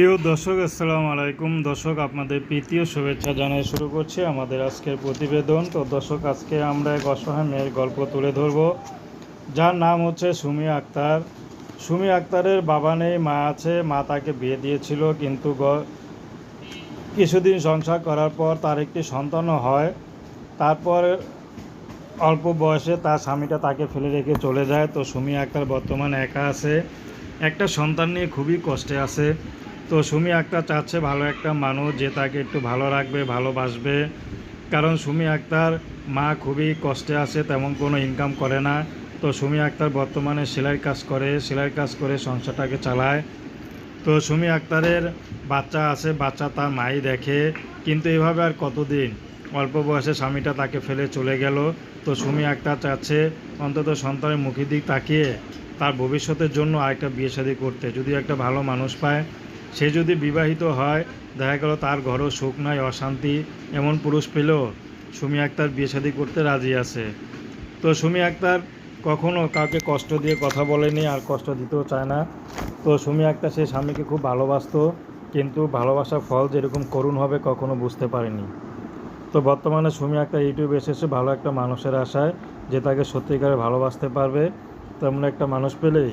প্রিয় দর্শক, আসসালামু আলাইকুম। দর্শক, আপনাদের প্রীতীয় শুভেচ্ছা জানিয়ে শুরু করছি আমাদের আজকের প্রতিবেদন। তো দর্শক, আজকে আমরা এক অসহায় মেয়ের গল্প তুলে ধরব। যার নাম হচ্ছে সুমি আক্তার। সুমি আক্তারের বাবা নেই, মা আছে। মা তাকে বিয়ে দিয়েছিল, কিন্তু কিছুদিন সংসার করার পর তার একটি সন্তানও হয়। তারপর অল্প বয়সে তার স্বামীটা তাকে ফেলে রেখে চলে যায়। তো সুমি আক্তার বর্তমানে একা আছে। একটা সন্তান নিয়ে খুবই কষ্টে আছে। তো সুমি আক্তার চাচ্ছে ভালো একটা মানুষ যে তাকে একটু ভালো রাখবে, ভালোবাসবে। কারণ সুমি আক্তার মা খুবই কষ্টে আছে, তেমন কোনো ইনকাম করে না। তো সুমি আক্তার বর্তমানে সেলাই কাজ করে সেলাই কাজ করে সংসারটাকে চালায়। তো সুমি আক্তারের বাচ্চা আছে, বাচ্চা তার মাই দেখে, কিন্তু এভাবে আর কতদিন? অল্প বয়সে স্বামীটা তাকে ফেলে চলে গেল। তো সুমি আক্তার চাচ্ছে অন্তত সন্তানের মুখের দিক তাকিয়ে তার ভবিষ্যতের জন্য আরেকটা বিয়ে শাদী করতে। যদি একটা ভালো মানুষ পায় সে যদি বিবাহিত হয়, দেখা গেল তার ঘরও সুখ নাই, অশান্তি। এমন পুরুষ পেলেও সুমি আক্তার বিয়ে শাদী করতে রাজি আছে। তো সুমি আক্তার কখনও কাউকে কষ্ট দিয়ে কথা বলেনি আর কষ্ট দিতেও চায় না। তো সুমি আক্তার সে স্বামীকে খুব ভালোবাসতো, কিন্তু ভালোবাসার ফল যেরকম করুণ হবে কখনো বুঝতে পারেনি। তো বর্তমানে সুমি আক্তার ইউটিউবে এসেছে ভালো একটা মানুষের আশায়, যে তাকে সত্যিকারে ভালোবাসতে পারবে। তেমন একটা মানুষ পেলেই